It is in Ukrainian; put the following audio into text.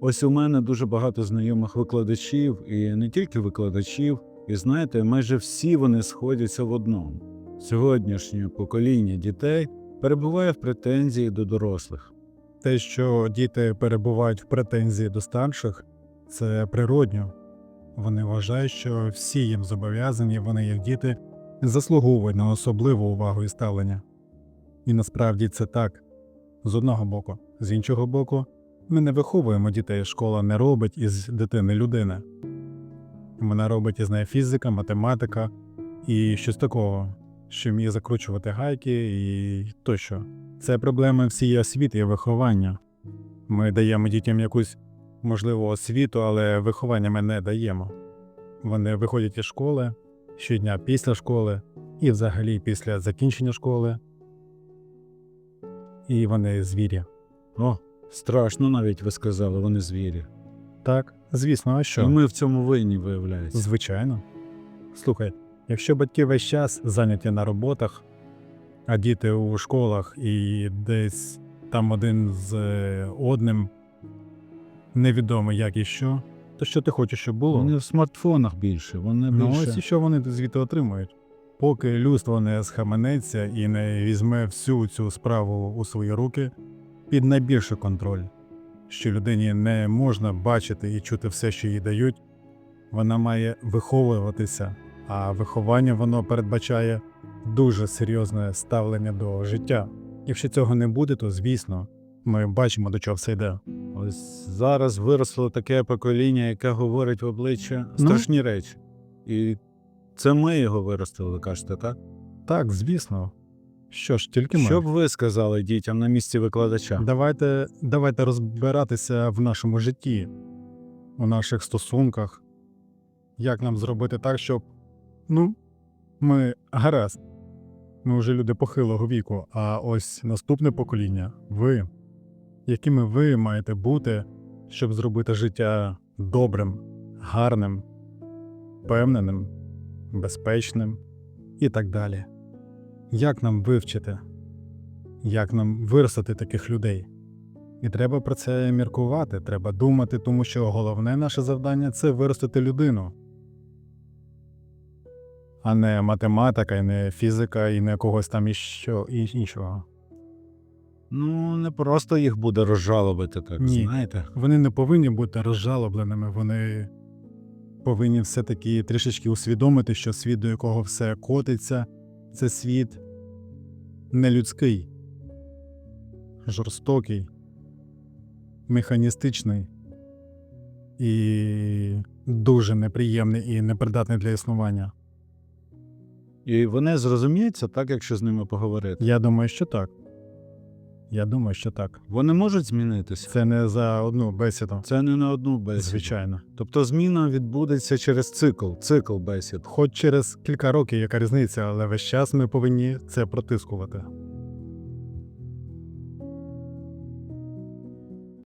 Ось у мене дуже багато знайомих викладачів, і не тільки викладачів, і знаєте, майже всі вони сходяться в одному. Сьогоднішнє покоління дітей перебуває в претензії до дорослих. Те, що діти перебувають в претензії до старших, це природньо. Вони вважають, що всі їм зобов'язані, вони як діти заслуговують на особливу увагу і ставлення. І насправді це так. З одного боку, з іншого боку, ми не виховуємо дітей. Школа не робить із дитини людини. Вона робить із неї фізика, математика і щось такого, що вміє закручувати гайки і тощо. Це проблема всієї освіти і виховання. Ми даємо дітям якусь можливу освіту, але виховання ми не даємо. Вони виходять із школи щодня після школи і взагалі після закінчення школи. І вони звірі. О, страшно навіть ви сказали, вони звірі. Так, звісно, а що? І ми в цьому винні виявляється. Звичайно. Слухай, якщо батьки весь час зайняті на роботах, а діти у школах і десь там один з е, одним невідомо як і що, то що ти хочеш, щоб було? Вони в смартфонах більше, вони Ну ось і що вони звідти отримують. Поки людство не схаменеться і не візьме всю цю справу у свої руки під найбільший контроль, що людині не можна бачити і чути все, що їй дають, вона має виховуватися, а виховання воно передбачає дуже серйозне ставлення до життя. Якщо цього не буде, то звісно, ми бачимо, до чого все йде. Ось зараз виросло таке покоління, яке говорить в обличчя Ну. страшні речі. І це ми його виростили, ви кажете, так? Так, звісно. Що ж, тільки ми. Що б ви сказали дітям на місці викладача? Давайте, давайте розбиратися в нашому житті, у наших стосунках. Як нам зробити так, щоб. Ну, ми гаразд. Ми вже люди похилого віку, а ось наступне покоління ви, якими ви маєте бути, щоб зробити життя добрим, гарним, впевненим, безпечним і так далі. Як нам вивчити? як нам виростити таких людей. І треба про це міркувати, треба думати, тому що головне наше завдання це виростити людину, а не математика, і не фізика, і не когось там іщо, і іншого. Ну, не просто їх буде розжалобити, так Ні. знаєте. Вони не повинні бути розжалобленими, вони повинні все-таки трішечки усвідомити, що світ, до якого все котиться, це світ нелюдський, жорстокий, механістичний і дуже неприємний і непридатний для існування. І вони зрозуміються так, якщо з ними поговорити. Я думаю, що так. Я думаю, що так. Вони можуть змінитися. Це не за одну бесіду. Це не на одну бесіду. Звичайно. Тобто зміна відбудеться через цикл, цикл бесід. Хоч через кілька років яка різниця, але весь час ми повинні це протискувати.